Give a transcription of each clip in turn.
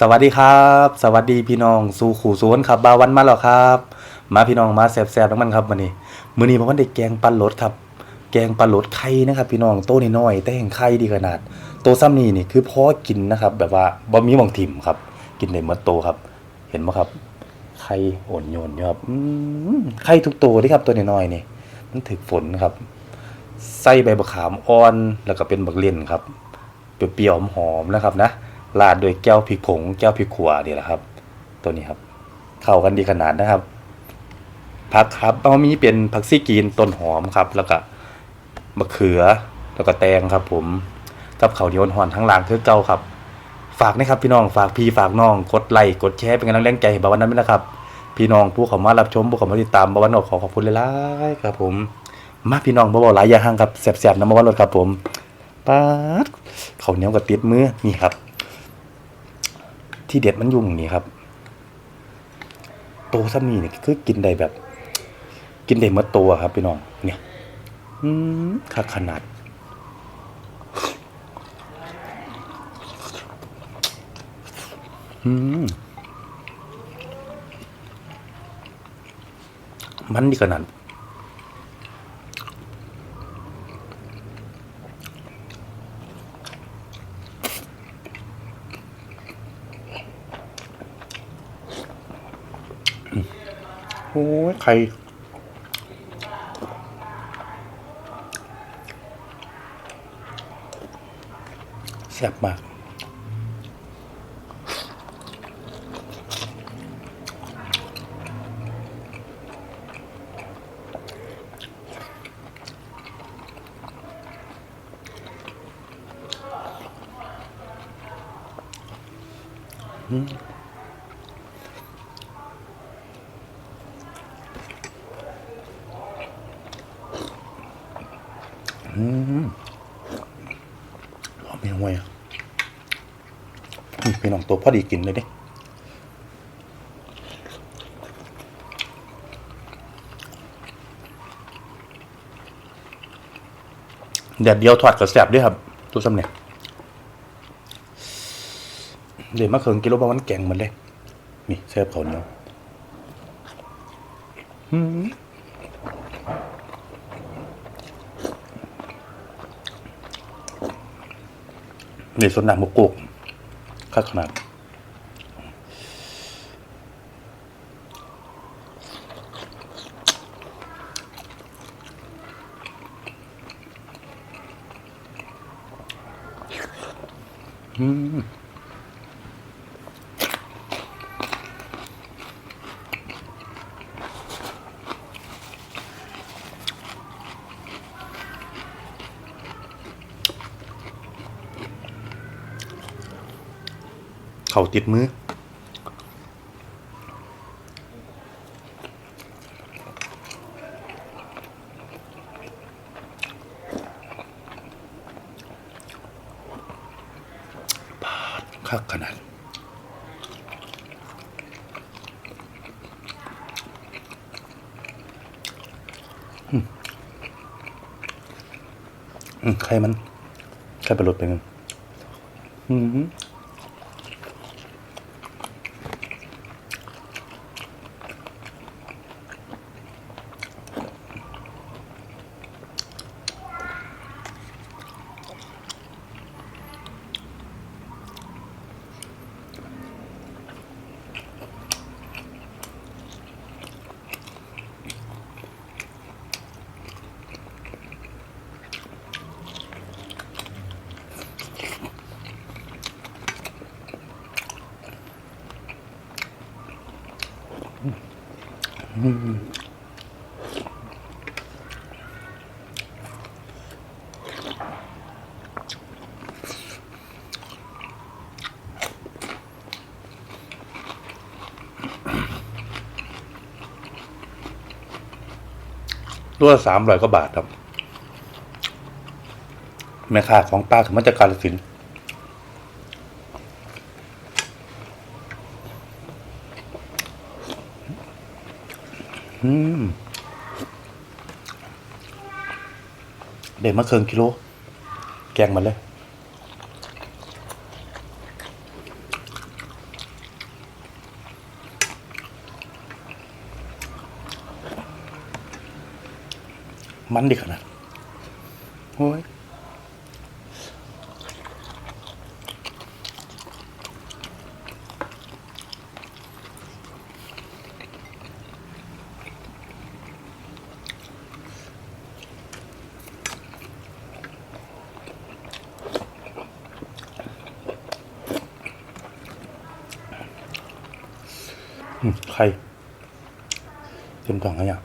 สวัสดีครับ สวัสดีพี่น้องสู่ขู่สวนครับบาวันมาแล้วครับ มาพี่น้องมาแซ่บๆทั้งมันครับมื้อนี้มื้อนี้ผมว่าได้แกงปันรสครับ แกงปันรสไข่นะครับพี่น้องโตน้อยๆแต่แห่งไข่ดีขนาดโตซ้ำนี้นี่คือพอกินนะครับ แบบว่าบ่มีหม่องถิ่มครับ กินได้หมดโตครับ เห็นบ่ครับไข่โอนโยนครับไข่ทุกตัวเด้ครับตัวน้อยๆนี่มันถึกฝนครับใส่ใบมะขามอ่อนแล้วก็เป็นบักเล่นครับเปรี้ยวๆหอมนะครับนะ ราดด้วยแก้วพริกผงแก้วพริกขัวนี่แหละครับ ตัวนี้ครับ เข้ากันดีขนาดนะครับผักครับเอามีเป็นผักซี่กีนต้นหอมครับ แล้วก็มะเขือแล้วก็แตงครับ ผมกับข้าวเหนียวหอนทั้งหลังคือเก่าครับ ฝากนะครับพี่น้องฝากพี่ฝากน้องกดไลค์กดแชร์เป็นกำลังแรงใจให้บาวันนั้นด้วยนะครับ พี่น้องผู้เขามารับชมผู้เขามาติดตามบาวันออกขอขอบคุณหลายๆครับ ผม มาพี่น้องบ่บ่หลายอย่างครับแซ่บๆน้ำบาวันรถครับ ผมป๊าดข้าวเหนียวกับติดมือนี่ครับ ที่เด็ดมันยุ่งนี่ครับโตซ้ำนี่เนี่ยคือกินได้แบบ กินได้หมดตัวครับพี่น้องเนี่ยอืมคักขนาด อืมมันดีขนาด อ้ยใครแซ่บมาก อืมหอมเป็นห่วยอะนี่พี่น้องตัวพอดีกินเลยเด้แดดเดียวทอดกับแสบด้วยครับตัวซ้ำเนี่ยเดี๋ยวมาเคืองกิโลบาวันแกงเหมันเลย นี่แซ่บเขาเนียวอืม ในส่วนหนักหมกกุกคักขนาดอืม เขาติดมือปาดคักขนาดอืมใครมัน ใครไปรถไปนึงอืม ตัวสามร้อยกว่าบาทครับ แม่ค้าของป้าถึงมาจากกาลสิน เด็ดมะเขือกิโล แกงมันเลย มันดีขนาดโอ้ย ไข่เต็มกล่องขยะ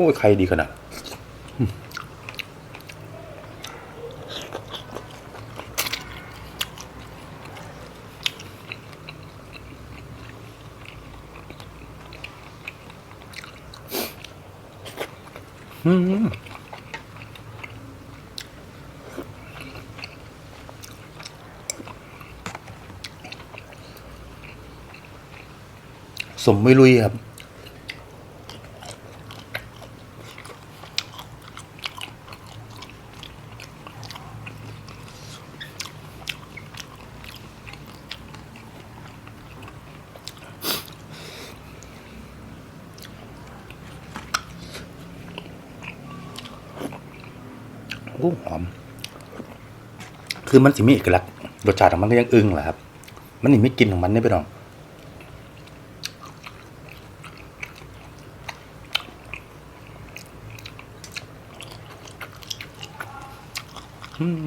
อ้ยใครดีขนาดอืมสมไม่ลุยครับ โอ้หอม คือมันสิมีเอกลักษณ์รสชาติของมันก็ยังอึ้งแหละครับ มันนี่ไม่กินของมันนี่ไปน้องอืม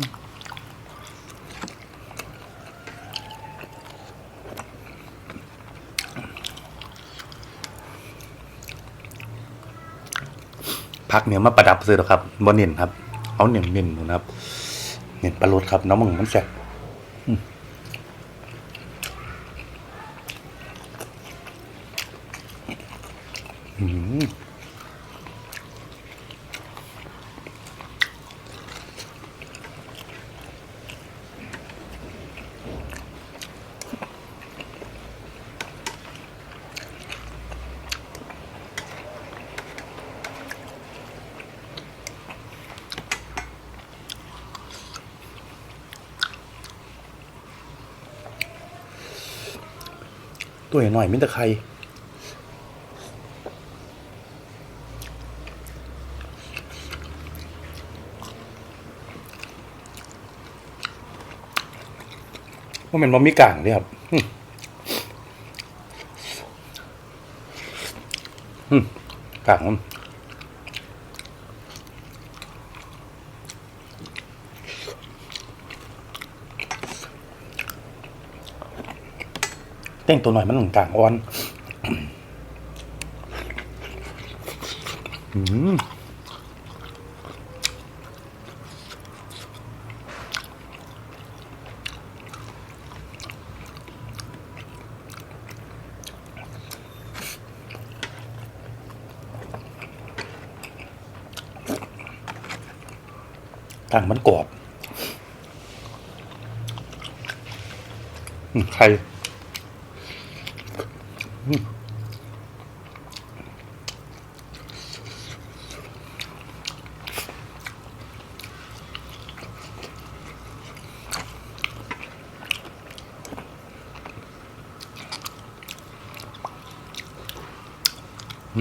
พักเนี่ยมาประดับซื้อหรอครับบนเนนครับ เอาเน้นเน้นนะครับเน้นปลาโรดครับน้องมึงมันแสบอืม ตัวหน่อยมิตรใครว่ามันบะมีกลางเนี่ยครับกลางมัน เต้งตัวหน่อยมันกลางอ่อนอืมกลางมันกรอบอืมไข่ เ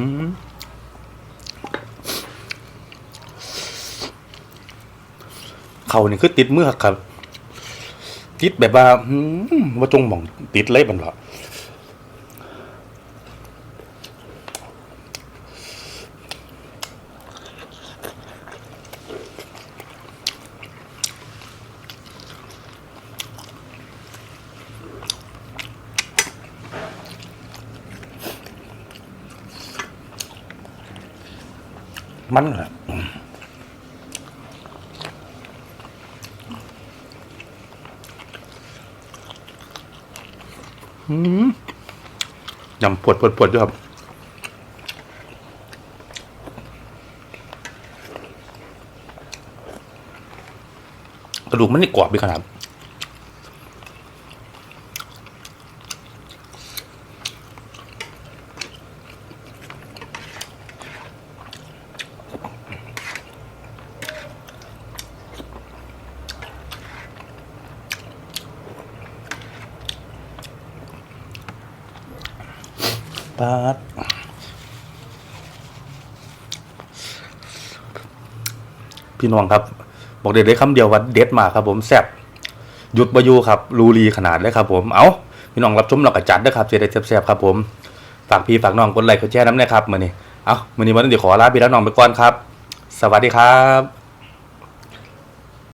ขานี่คือติดเมือกครับ ติดแบบว่ามว่าจงหมองติดเลยมันเหรอ มันแหละยำปวดปวดปวดด้วยครับกระดูกมันนี่กรอบดีขนาด ปาดพี่น้องครับ บอกเด็ดได้คำเดียวว่าเด็ดมาครับผมแซ่บหยุดบายูครับรูรีขนาดเลยครับผมเอาพี่น้องรับชมเรากระจัดด้วยครับเจได้แซ่บๆครับผมฝากพี่ฝากน้องกดไลค์กดแชร์น้ำนี่ยครับมือนี้เอามือนี้วันนี้ขอลาพี่แล้วน้องไปก่อนครับ สวัสดีครับ